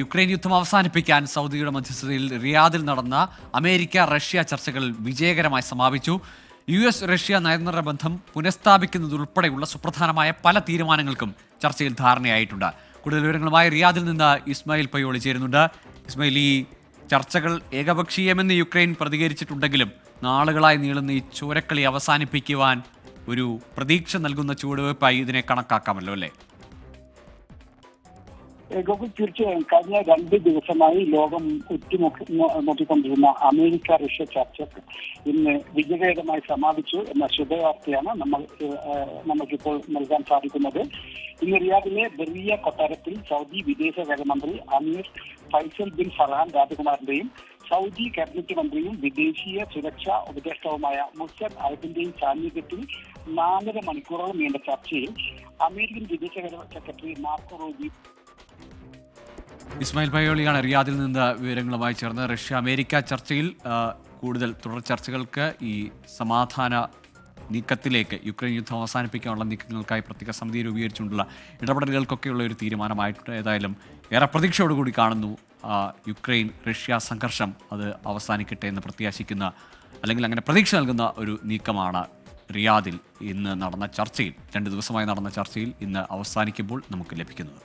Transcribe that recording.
Ukraine യുദ്ധം അവസാനിപ്പിക്കാൻ സൗദിയുടെ മധ്യസ്ഥതയിൽ റിയാദിൽ നടന്ന അമേരിക്ക റഷ്യ ചർച്ചകൾ വിജയകരമായി സമാപിച്ചു. യു എസ് റഷ്യ നയതന്ത്ര ബന്ധം പുനഃസ്ഥാപിക്കുന്നതുൾപ്പെടെയുള്ള സുപ്രധാനമായ പല തീരുമാനങ്ങൾക്കും ചർച്ചയിൽ ധാരണയായിട്ടുണ്ട്. കൂടുതൽ വിവരങ്ങളുമായി റിയാദിൽ നിന്ന് ഇസ്മായിൽ പയ്യോളി ചേരുന്നുണ്ട്. ഇസ്മായിൽ ഈ ചർച്ചകൾ ഏകപക്ഷീയമെന്ന് യുക്രൈൻ പ്രതികരിച്ചിട്ടുണ്ടെങ്കിലും നാളുകളായി നീളുന്ന ഈ ചോരക്കളി അവസാനിപ്പിക്കുവാൻ ഒരു പ്രതീക്ഷ നൽകുന്ന ചുവടുവയ്പായി ഇതിനെ കണക്കാക്കാമല്ലോ അല്ലേ? ഗോകുൽ തീർച്ചയായും കഴിഞ്ഞ രണ്ട് ദിവസമായി ലോകം ഉറ്റുനോക്കി നോക്കിക്കൊണ്ടിരുന്ന അമേരിക്ക റഷ്യ ചർച്ച ഇന്ന് വിജയകരമായി സമാപിച്ചു എന്ന ശുഭവാർത്തയാണ് നമ്മൾ നമുക്കിപ്പോൾ നൽകാൻ സാധിക്കുന്നത്. ഇന്ന് റിയാദിലെ ബെറിയ കൊട്ടാരത്തിൽ സൗദി വിദേശകാര്യമന്ത്രി അമീർ ഫൈസൽ ബിൻ ഫർഹാൻ രാജകുമാറിന്റെയും സൗദി കാബിനറ്റ് മന്ത്രിയും വിദേശീയ സുരക്ഷാ ഉപദേഷ്ടാവുമായ മുസർ അറബിന്റെയും സാന്നിധ്യത്തിൽ നാലര മണിക്കൂറോളം നീണ്ട ചർച്ചയിൽ അമേരിക്കൻ വിദേശകാര്യ സെക്രട്ടറി മാർക്കോ റൂബി ഇസ്മായിൽ പയോളിയാണ് റിയാദിൽ നിന്ന് വിവരങ്ങളുമായി ചേർന്ന് റഷ്യ അമേരിക്ക ചർച്ചയിൽ കൂടുതൽ തുടർ ചർച്ചകൾക്ക് ഈ സമാധാന നീക്കത്തിലേക്ക് യുക്രൈൻ യുദ്ധം അവസാനിപ്പിക്കാനുള്ള നീക്കങ്ങൾക്കായി പ്രത്യേക സമിതി രൂപീകരിച്ചുകൊണ്ടുള്ള ഇടപെടലുകൾക്കൊക്കെയുള്ള ഒരു തീരുമാനമായിട്ടുണ്ട്. ഏതായാലും ഏറെ പ്രതീക്ഷയോടുകൂടി കാണുന്നു യുക്രൈൻ റഷ്യ സംഘർഷം അത് അവസാനിക്കട്ടെ എന്ന് പ്രത്യാശിക്കുന്ന അല്ലെങ്കിൽ അങ്ങനെ പ്രതീക്ഷ നൽകുന്ന ഒരു നീക്കമാണ് റിയാദിൽ ഇന്ന് നടന്ന ചർച്ചയിൽ രണ്ട് ദിവസമായി നടന്ന ചർച്ചയിൽ ഇന്ന് അവസാനിക്കുമ്പോൾ നമുക്ക് ലഭിക്കുന്നത്.